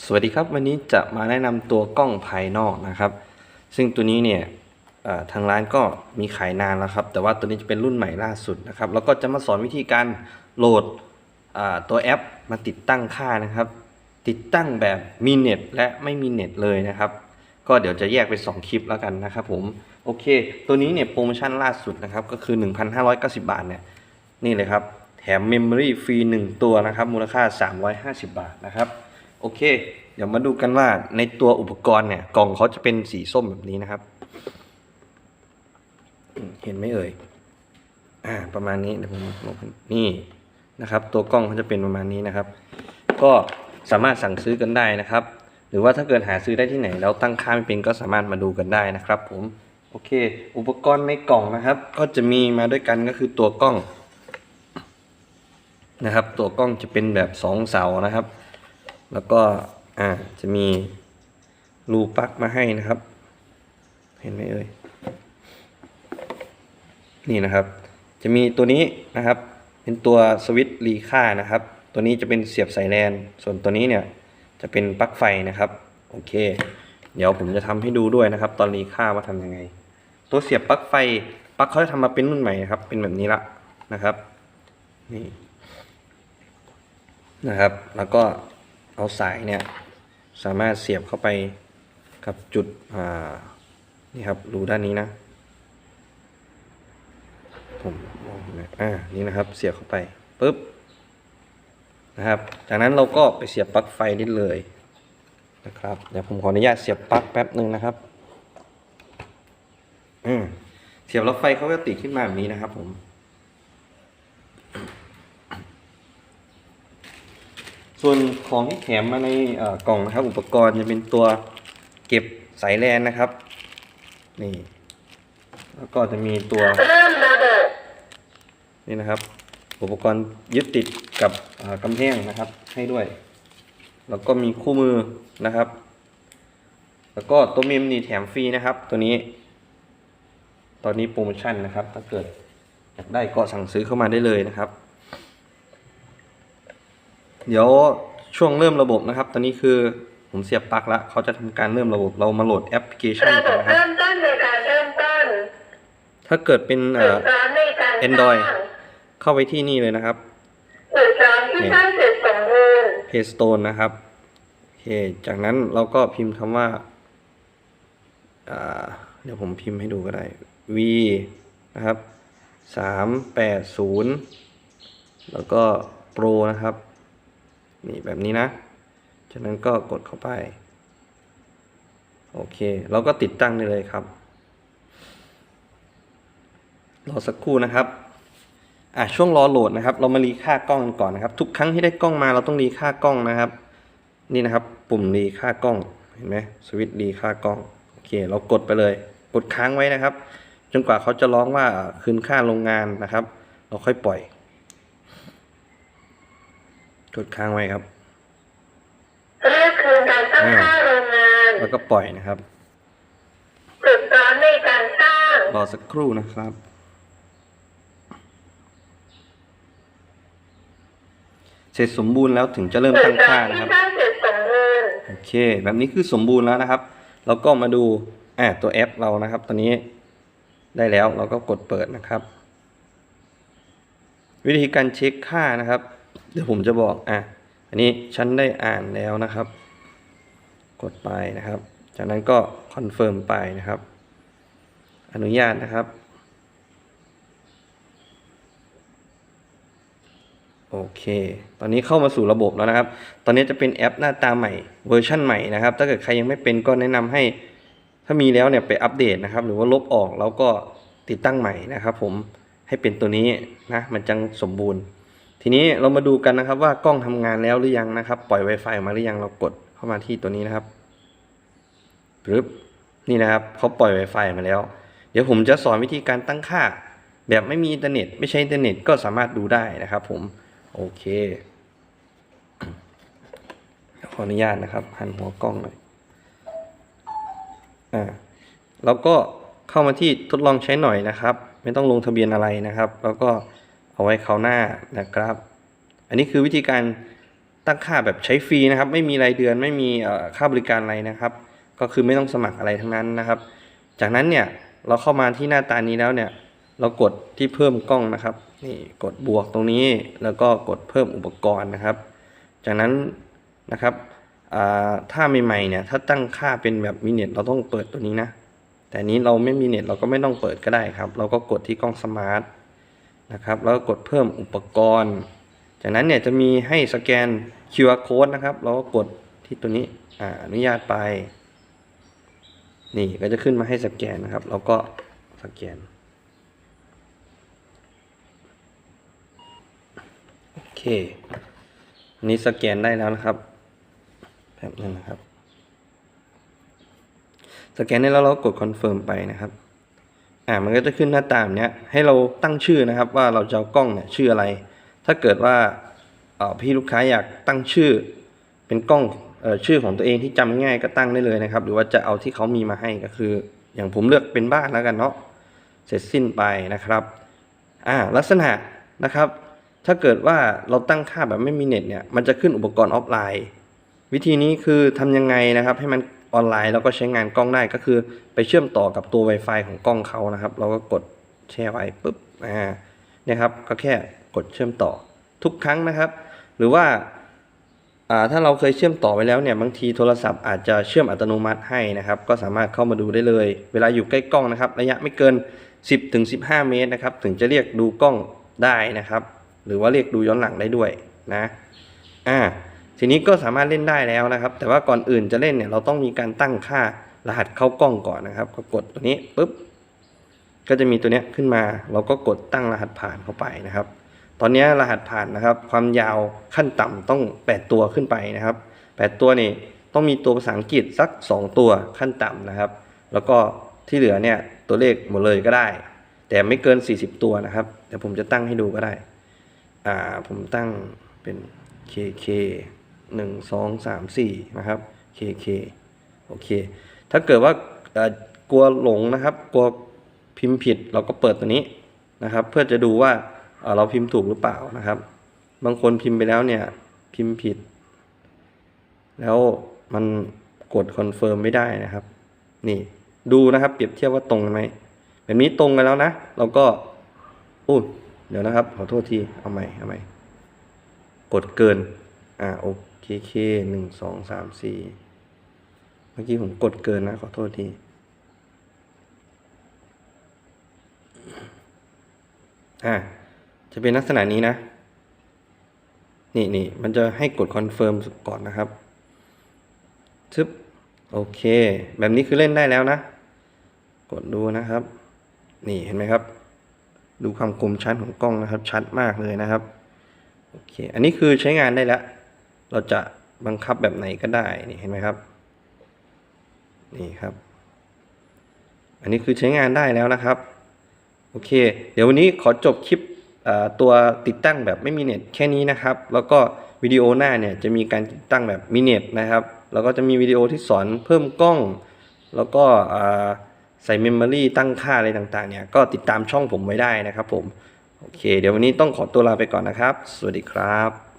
สวัสดีครับวันนี้จะมาแนะนำตัวกล้องภายนอกนะครับ ซึ่งตัวนี้เนี่ยทางร้านก็มีขายนานแล้วครับ แต่ว่าตัวนี้จะเป็นรุ่นใหม่ล่าสุดนะครับ แล้วก็จะมาสอนวิธีการโหลดตัวแอปมาติดตั้งค่านะครับ ติดตั้งแบบมีเน็ตและไม่มีเน็ตเลยนะครับ ก็เดี๋ยวจะแยกเป็น2คลิปแล้วกันนะครับผมโอเค ตัวนี้เนี่ยโปรโมชั่นล่าสุดนะครับก็คือ 1,590 บาทเนี่ยนี่เลยครับแถมเมมโมรี่ฟรี1ตัวนะครับมูลค่า 350 บาทนะครับ โอเค เดี๋ยวมาดูกันว่าในตัวอุปกรณ์เนี่ย กล่องเขาจะเป็นสีส้มแบบนี้นะครับ เห็นไหมเอ่ย อ่า ประมาณนี้เดี๋ยวผมลงนี่นะครับ ตัวกล้องเขาจะเป็นประมาณนี้นะครับ ก็สามารถสั่งซื้อกันได้นะครับ หรือว่าถ้าเกิดหาซื้อได้ที่ไหน แล้วตั้งค่าไม่เป็นก็สามารถมาดูกันได้นะครับ ผมโอเค อุปกรณ์ในกล่องนะครับ ก็จะมีมาด้วยกันก็คือตัวกล้องนะครับ ตัวกล้องจะเป็นแบบสองเสานะครับ แล้วก็อ่าจะมีรูปลั๊กมาให้นะครับ เห็นไหมเอ่ยนี่นะครับ จะมีตัวนี้นะครับ เป็นตัวสวิตช์รีค่านะครับ ตัวนี้จะเป็นเสียบสายแลน ส่วนตัวนี้เนี่ยจะเป็นปลั๊กไฟนะครับ โอเค เดี๋ยวผมจะทำให้ดูด้วยนะครับ ตอนรีค่าว่าทำยังไง ตัวเสียบปลั๊กไฟปลั๊กเขาจะทำมาเป็นรุ่นใหม่นะครับ เป็นแบบนี้ละนะครับ นี่นะครับ แล้วก็ เอาสายเนี่ยสามารถเสียบเข้าไปกับจุดนี่ครับรูด้านนี้นะ ผมมองนไหมอ่านี่นะครับเสียบเข้าไปปุ๊บนะครับ จากนั้นเราก็ไปเสียบปลั๊กไฟได้เลยนะครับเดี๋ยวผมขออนุญาตเสียบปลั๊กแป๊บหนึ่งนะครับอืมเสียบแล้วไฟเขาก็ติดขึ้นมาแบบนี้นะครับผม ส่วนของที่แถมมาในกล่องนะครับ อุปกรณ์จะเป็นตัวเก็บสายแลนนะครับ นี่ แล้วก็จะมีตัว นี่นะครับ อุปกรณ์ยึดติดกับอ่ากำแพงนะครับ ให้ด้วย แล้วก็มีคู่มือนะครับ แล้วก็ตัวเมมนี่แถมฟรีนะครับ ตัวนี้ ตอนนี้โปรโมชั่นนะครับ ถ้าเกิดอยากได้ก็สั่งซื้อเข้ามาได้เลยนะครับ เดี๋ยวช่วงเริ่มระบบนะครับ ตอนนี้คือผมเสียบปลั๊กแล้วเขาจะทำการเริ่มระบบเรามาโหลดแอปพลิเคชันระบกันบนะครับเริ่มต้นในการเริ่มต้น ถ้าเกิดเป็นสื่เอ่ออสารในการสร้าง Android เข้าไปที่นี่เลยนะครับสื่อสารที่สร้างเสร็จสมบูรณ์ Paystone นะครับโอเคจากนั้นเราก็พิมพ์คำว่าอ่าเดี๋ยวผมพิมพ์ให้ดูก็ได้ v นะครับสามแปดศูนย์แล้วก็ pro นะครับ นี่แบบนี้นะจากนั้นก็กดเข้าไป โอเค เราก็ติดตั้งได้เลยครับรอสักครู่นะครับ อะช่วงรอโหลดนะครับ เรามารีค่ากล้องกันก่อนนะครับ ทุกครั้งที่ได้กล้องมาเราต้องรีค่ากล้องนะครับ นี่นะครับ ปุ่มรีค่ากล้อง เห็นไหมสวิตช์รีค่ากล้อง โอเค เรากดไปเลย กดค้างไว้นะครับ จนกว่าเขาจะร้องว่าคืนค่าโรงงานนะครับ เราค่อยปล่อย กดค้างไว้ครับเรียกคืนการตั้งค่าโรงงาน แล้วก็ปล่อยนะครับสื่อสารในการสร้างรอสักครู่นะครับ เสร็จสมบูรณ์แล้วถึงจะเริ่มสื่ตั้องสาค่ารนะที่ครับสร้างเสร็จสมบูรณ์โอเค แบบนี้คือสมบูรณ์แล้วนะครับเราก็มาดูอ่าตัวแอปเรานะครับ ตอนนี้ได้แล้วเราก็กดเปิดนะครับ วิธีการเช็คค่านะครับ เดี๋ยวผมจะบอกอะอันนี้ฉันได้อ่านแล้วนะครับ กดไปนะครับ จากนั้นก็คอนเฟิร์มไปนะครับ อนุญาตนะครับ โอเค ตอนนี้เข้ามาสู่ระบบแล้วนะครับ ตอนนี้จะเป็นแอปหน้าตาใหม่เวอร์ชั่นใหม่นะครับ ถ้าเกิดใครยังไม่เป็นก็แนะนำให้ ถ้ามีแล้วเนี่ยไปอัปเดตนะครับ หรือว่าลบออกแล้วก็ติดตั้งใหม่นะครับ ผมให้เป็นตัวนี้นะมันจังสมบูรณ์ ทีนี้เรามาดูกันนะครับว่ากล้องทำงานแล้วหรือยังนะครับ ปล่อย Wi-Fi มาหรือยังเรากดเข้ามาที่ตัวนี้นะครับปึ๊บนี่นะครับเขาปล่อย Wi-Fi มาแล้ว เดี๋ยวผมจะสอนวิธีการตั้งค่า แบบไม่มีอินเทอร์เน็ต ไม่ใช่อินเทอร์เน็ตก็สามารถดูได้นะครับผมโอเคขออนุญาตนะครับหันหัวกล้องหน่อยอ่าแล้วก็เข้ามาที่ทดลองใช้หน่อยนะครับ ไม่ต้องลงทะเบียนอะไรนะครับ แล้วก็ เอาไว้คราวหน้านะครับ อันนี้คือวิธีการตั้งค่าแบบใช้ฟรีนะครับ ไม่มีรายเดือนไม่มีค่าบริการอะไรนะครับ ก็คือไม่ต้องสมัครอะไรทั้งนั้นนะครับ จากนั้นเนี่ยเราเข้ามาที่หน้าตานี้แล้วเนี่ย เรากดที่เพิ่มกล้องนะครับ นี่กดบวกตรงนี้แล้วก็กดเพิ่มอุปกรณ์นะครับ จากนั้นนะครับถ้าใหม่ๆเนี่ยถ้าตั้งค่าเป็นแบบมิเน็ตเราต้องเปิดตัวนี้นะ แต่นนี้เราไม่มีเน็ตเราก็ไม่ต้องเปิดก็ได้ครับ เราก็กดที่กล้องสมาร์ท นะครับ แล้วก็กดเพิ่มอุปกรณ์ จากนั้นเนี่ยจะมีให้สแกน QR code นะครับ เราก็กดที่ตัวนี้อ่าอนุญาตไป นี่ก็จะขึ้นมาให้สแกนนะครับ เราก็สแกน โอเคอันนี้สแกนได้แล้วนะครับแป๊บนึงนะครับ สแกนได้แล้วเราก็กดคอนเฟิร์มไปนะครับ อ่ามันก็จะขึ้นหน้าตาแบบเนี้ยให้เราตั้งชื่อนะครับ ว่าเราจะเอากล้องเนี่ยชื่ออะไร ถ้าเกิดว่าเออพี่ลูกค้าอยากตั้งชื่อ เป็นกล้องเออชื่อของตัวเองที่จำง่ายก็ตั้งได้เลยนะครับ หรือว่าจะเอาที่เขามีมาให้ก็คือ อย่างผมเลือกเป็นบ้านแล้วกันเนาะเสร็จสิ้นไปนะครับอ่าลักษณะนะครับ ถ้าเกิดว่าเราตั้งค่าแบบไม่มีเน็ตเนี่ยมันจะขึ้นอุปกรณ์ออฟไลน์ วิธีนี้คือทำยังไงนะครับ ให้มัน ออนไลน์แล้วก็ใช้งานกล้องได้ก็คือ ไปเชื่อมต่อกับตัว Wi-Fi ของกล้องเขานะครับ เราก็กดแช่ไว้ปุ๊บอ่าเนี่ยครับก็แค่กดเชื่อมต่อทุกครั้งนะครับ หรือว่าอ่าถ้าเราเคยเชื่อมต่อไปแล้วเนี่ยบางทีโทรศัพท์อาจจะเชื่อมอัตโนมัติให้นะครับ ก็สามารถเข้ามาดูได้เลย เวลาอยู่ใกล้กล้องนะครับ ระยะไม่เกิน 10ถึง15 เมตรนะครับ ถึงจะเรียกดูกล้องได้นะครับ หรือว่าเรียกดูย้อนหลังได้ด้วยนะอ่า ทีนี้ก็สามารถเล่นได้แล้วนะครับ แต่ว่าก่อนอื่นจะเล่นเนี่ยเราต้องมีการตั้งค่ารหัสเข้ากล้องก่อนนะครับ ก็กดตัวนี้ปุ๊บก็จะมีตัวนี้ขึ้นมา เราก็กดตั้งรหัสผ่านเข้าไปนะครับ ตอนนี้รหัสผ่านนะครับ ความยาวขั้นต่ำต้อง 8 ตัวขึ้นไปนะครับ 8 ตัวนี่ต้องมีตัวภาษาอังกฤษสัก 2 ตัวขั้นต่ำนะครับ แล้วก็ที่เหลือเนี่ยตัวเลขหมดเลยก็ได้ แต่ไม่เกิน 40 ตัวนะครับเดี๋ยวผมจะตั้งให้ดูก็ได้ อ่าผมตั้งเป็น KK หนึ่งสองสามสี่นะครับ KK โอเค ถ้าเกิดว่ากลัวหลงนะครับ กลัวพิมพ์ผิดเราก็เปิดตัวนี้นะครับ เพื่อจะดูว่าเอ่อเราพิมพ์ถูกหรือเปล่านะครับ บางคนพิมพ์ไปแล้วเนี่ยพิมพ์ผิด แล้วมันกดคอนเฟิร์มไม่ได้นะครับ นี่ดูนะครับเปรียบเทียบว่าตรงกันไหมแบบนี้ตรงกันแล้วนะ เราก็อู้เดี๋ยวนะครับ ขอโทษที เอาใหม่ เอาใหม่ กดเกิน อ่าโอเคเคหนึ่งสองสามสี่เมื่อกี้ผมกดเกินนะ ขอโทษทีอ่าจะเป็นลักษณะนี้นะ นี่นี่มันจะให้กดคอนเฟิร์มก่อนนะครับชึบโอเค แบบนี้คือเล่นได้แล้วนะ กดดูนะครับ นี่เห็นไหมครับ ดูความคมชัดของกล้องนะครับ ชัดมากเลยนะครับ โอเค อันนี้คือใช้งานได้แล้ว เราจะบังคับแบบไหนก็ได้นี่เห็นไหมครับ นี่ครับ อันนี้คือใช้งานได้แล้วนะครับ โอเค เดี๋ยววันนี้ขอจบคลิปตัวติดตั้งแบบไม่มีเน็ตแค่นี้นะครับ แล้วก็วิดีโอหน้าเนี่ยจะมีการติดตั้งแบบมีเน็ตนะครับ แล้วก็จะมีวิดีโอที่สอนเพิ่มกล้อง แล้วก็ใส่เมมโมรีตั้งค่าอะไรต่างๆเนี่ยก็ติดตามช่องผมไว้ได้นะครับผม โอเค เดี๋ยววันนี้ต้องขอตัวลาไปก่อนนะครับ สวัสดีครับ